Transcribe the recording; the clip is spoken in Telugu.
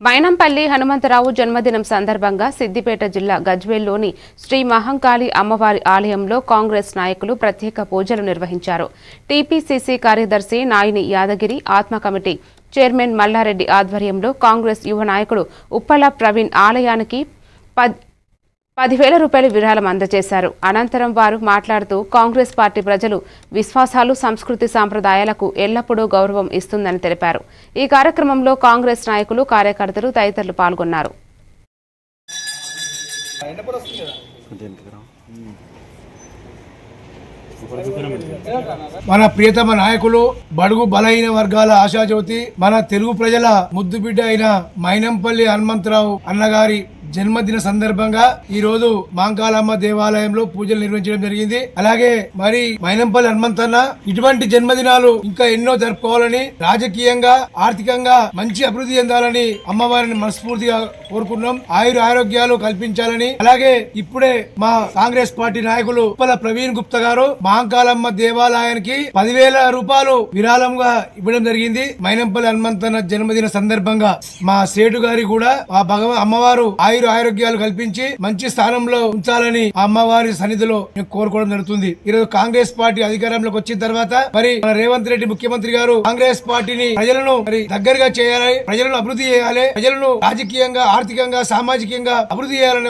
మైనంపల్లి హనుమంతరావు జన్మదినం సందర్భంగా సిద్దిపేట జిల్లా గజ్వేల్లోని శ్రీ మహంకాళి అమ్మవారి ఆలయంలో కాంగ్రెస్ నాయకులు ప్రత్యేక పూజలు నిర్వహించారు. టీపీసీసీ కార్యదర్శి నాయిని యాదగిరి ఆత్మ కమిటీ చైర్మన్ మల్లారెడ్డి ఆధ్వర్యంలో కాంగ్రెస్ యువ నాయకుడు ఉప్పల ప్రవీణ్ ఆలయానికి పద్ పదివేల రూపాయల విరాళం అందజేశారు. అనంతరం వారు మాట్లాడుతూ కాంగ్రెస్ పార్టీ ప్రజలు విశ్వాసాలు సంస్కృతి సాంప్రదాయాలకు ఎల్లప్పుడూ గౌరవం ఇస్తుందని తెలిపారు. ఈ కార్యక్రమంలో కాంగ్రెస్ నాయకులు కార్యకర్తలు తదితరులు పాల్గొన్నారు. మన ప్రియతమ నాయకులు బడుగు బలహీన వర్గాల ఆశాజ్యోతి మన తెలుగు ప్రజల ముద్దుబిడ్డ అయిన మైనంపల్లి హనుమంతరావు అన్నగారి జన్మదిన సందర్భంగా ఈ రోజు మాంకాలమ్మ దేవాలయంలో పూజలు నిర్వహించడం జరిగింది. అలాగే మరి మైనంపల్లి హనుమంతన్న ఇటువంటి జన్మదినాలు ఇంకా ఎన్నో జరుపుకోవాలని రాజకీయంగా ఆర్థికంగా మంచి అభివృద్ధి చెందాలని అమ్మవారిని మనస్ఫూర్తిగా కోరుకున్నాం. ఆయుర ఆరోగ్యాలు కల్పించాలని. అలాగే ఇప్పుడే మా కాంగ్రెస్ పార్టీ నాయకులు ఉప్పల ప్రవీణ్ గుప్తా గారు మాంకాలమ్మ దేవాలయానికి పదివేల రూపాయలు విరాళంగా ఇవ్వడం జరిగింది. మైనంపల్లి హనుమంతన్న జన్మదిన సందర్భంగా మా సేటు గారి కూడా ఆ భగవ అమ్మవారు ఆయుర ఆరోగ్యాలు కల్పించి మంచి స్థానంలో ఉంచాలని ఆ అమ్మవారి సన్నిధిలో నేను కోరుకోవడం జరుగుతుంది. ఈరోజు కాంగ్రెస్ పార్టీ అధికారంలోకి వచ్చిన తర్వాత మరి మన రేవంత్ రెడ్డి ముఖ్యమంత్రి గారు కాంగ్రెస్ పార్టీని ప్రజలను మరి దగ్గరగా చేయాలి ప్రజలను అభివృద్ధి చేయాలి ప్రజలను రాజకీయంగా ఆర్థికంగా సామాజికంగా అభివృద్ధి చేయాలని